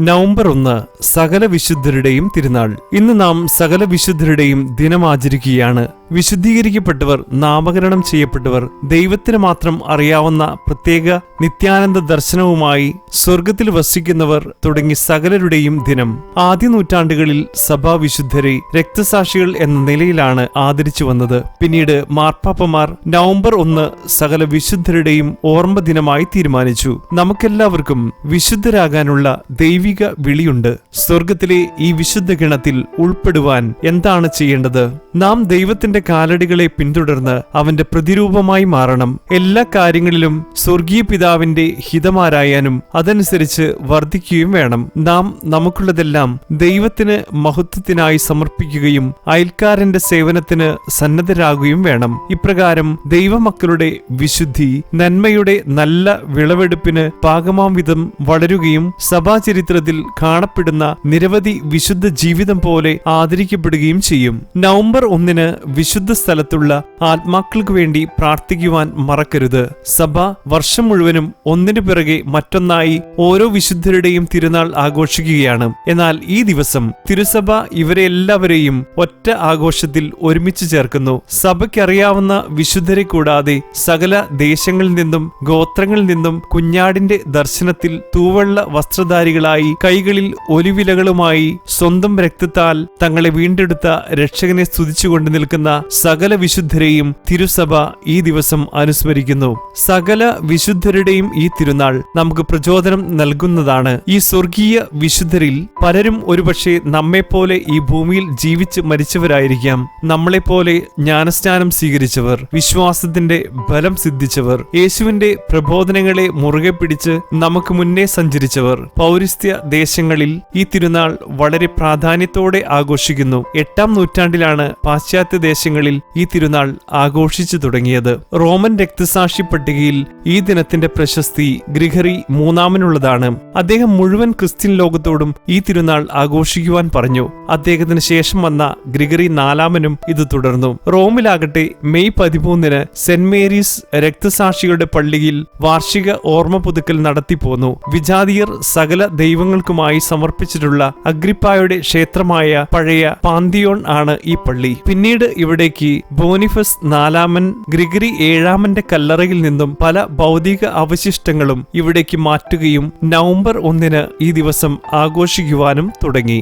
November ഒന്ന് സകല വിശുദ്ധരുടെയും തിരുനാൾ. ഇന്ന് നാം സകല വിശുദ്ധരുടെയും ദിനം ആചരിക്കുകയാണ്. വിശുദ്ധീകരിക്കപ്പെട്ടവർ നാമകരണം ചെയ്യപ്പെട്ടവർ ദൈവത്തിന് മാത്രം അറിയാവുന്ന പ്രത്യേക നിത്യാനന്ദ ദർശനവുമായി സ്വർഗത്തിൽ വസിക്കുന്നവർ തുടങ്ങി സകലരുടെയും ദിനം. ആദ്യ നൂറ്റാണ്ടുകളിൽ സഭാവിശുദ്ധരെ രക്തസാക്ഷികൾ എന്ന നിലയിലാണ് ആദരിച്ചു വന്നത്. പിന്നീട് മാർപ്പാപ്പമാർ നവംബർ ഒന്ന് സകല വിശുദ്ധരുടെയും ഓർമ്മ ദിനമായി തീരുമാനിച്ചു. നമുക്കെല്ലാവർക്കും വിശുദ്ധരാകാനുള്ള ദൈവിക വിളിയുണ്ട്. സ്വർഗത്തിലെ ഈ വിശുദ്ധ ഗണത്തിൽ ഉൾപ്പെടുവാൻ എന്താണ് ചെയ്യേണ്ടത്? നാം ദൈവത്തിന്റെ കാലടികളെ പിന്തുടർന്ന് അവന്റെ പ്രതിരൂപമായി മാറണം. എല്ലാ കാര്യങ്ങളിലും സ്വർഗീയ പിതാവിന്റെ ഹിതമാരായാനും അതനുസരിച്ച് വർദ്ധിക്കുകയും വേണം. നാം നമുക്കുള്ളതെല്ലാം ദൈവത്തിന് മഹത്വത്തിനായി സമർപ്പിക്കുകയും അയൽക്കാരന്റെ സേവനത്തിന് സന്നദ്ധരാകുകയും വേണം. ഇപ്രകാരം ദൈവമക്കളുടെ വിശുദ്ധി നന്മയുടെ നല്ല വിളവെടുപ്പിന് പാകമാം വിധം വളരുകയും സഭാചരിത്രത്തിൽ കാണപ്പെടുന്ന നിരവധി വിശുദ്ധ ജീവിതം പോലെ ആദരിക്കപ്പെടുകയും ചെയ്യും. നവംബർ ഒന്നിന് വിശുദ്ധ സ്ഥലത്തുള്ള ആത്മാക്കൾക്ക് വേണ്ടി പ്രാർത്ഥിക്കുവാൻ മറക്കരുത്. സഭ വർഷം മുഴുവനും ഒന്നിനു പിറകെ മറ്റൊന്നായി ഓരോ വിശുദ്ധരുടെയും തിരുനാൾ ആഘോഷിക്കുകയാണ്. എന്നാൽ ഈ ദിവസം തിരുസഭ ഇവരെ എല്ലാവരെയും ഒറ്റ ആഘോഷത്തിൽ ഒരുമിച്ച് ചേർക്കുന്നു. സഭയ്ക്കറിയാവുന്ന വിശുദ്ധരെ കൂടാതെ സകല ദേശങ്ങളിൽ നിന്നും ഗോത്രങ്ങളിൽ നിന്നും കുഞ്ഞാടിന്റെ ദർശനത്തിൽ തൂവെള്ള വസ്ത്രധാരികളായി കൈകളിൽ ഒലിവിലകളുമായി സ്വന്തം രക്തത്താൽ തങ്ങളെ വീണ്ടെടുത്ത രക്ഷകനെ സ്തുതിച്ചുകൊണ്ട് നിൽക്കുന്ന സകല വിശുദ്ധരെയും തിരുസഭ ഈ ദിവസം അനുസ്മരിക്കുന്നു. സകല വിശുദ്ധരുടെയും ഈ തിരുനാൾ നമുക്ക് പ്രചോദനം നൽകുന്നതാണ്. ഈ സ്വർഗീയ വിശുദ്ധരിൽ പലരും ഒരുപക്ഷെ നമ്മെപ്പോലെ ഈ ഭൂമിയിൽ ജീവിച്ച് മരിച്ചവരായിരിക്കാം. നമ്മളെപ്പോലെ ജ്ഞാനസ്നാനം സ്വീകരിച്ചവർ വിശ്വാസത്തിന്റെ ബലം സിദ്ധിച്ചവർ യേശുവിന്റെ പ്രബോധനങ്ങളെ മുറുകെ പിടിച്ച് നമുക്ക് മുന്നേ സഞ്ചരിച്ചവർ. പൗരസ്ത്യ ദേശങ്ങളിൽ ഈ തിരുനാൾ വളരെ പ്രാധാന്യത്തോടെ ആഘോഷിക്കുന്നു. എട്ടാം നൂറ്റാണ്ടിലാണ് പാശ്ചാത്യ ദേശങ്ങളിൽ ഈ തിരുനാൾ ആഘോഷിച്ചു തുടങ്ങിയത്. റോമൻ രക്തസാക്ഷി പട്ടികയിൽ ഈ ദിനത്തിന്റെ പ്രശസ്തി ഗ്രിഗറി മൂന്നാമനുള്ളതാണ്. അദ്ദേഹം മുഴുവൻ ക്രിസ്ത്യൻ ലോകത്തോടും ഈ തിരുനാൾ ആഘോഷിക്കുവാൻ പറഞ്ഞു. അദ്ദേഹത്തിന് ശേഷം വന്ന ഗ്രിഗറി നാലാമനും ഇത് തുടർന്നു. റോമിലാകട്ടെ മെയ് പതിമൂന്നിന് സെന്റ് മേരീസ് രക്തസാക്ഷികളുടെ പള്ളിയിൽ വാർഷിക ഓർമ്മ പുതുക്കൽ നടത്തിപ്പോന്നു. വിജാതിയർ സകല ദൈവങ്ങൾക്കുമായി സമർപ്പിച്ചിട്ടുള്ള അഗ്രിപ്പായുടെ ക്ഷേത്രമായ പഴയ പാന്തിയോൺ ആണ് ഈ പള്ളി. പിന്നീട് ഇവിടേക്ക് ബോനിഫസ് നാലാമൻ ഗ്രിഗറി ഏഴാമന്റെ കല്ലറയിൽ നിന്നും പല ഭൗതിക അവശിഷ്ടങ്ങളും ഇവിടേക്ക് മാറ്റുകയും നവംബർ ഒന്നിന് ഈ ദിവസം ആഘോഷിക്കുവാനും തുടങ്ങി.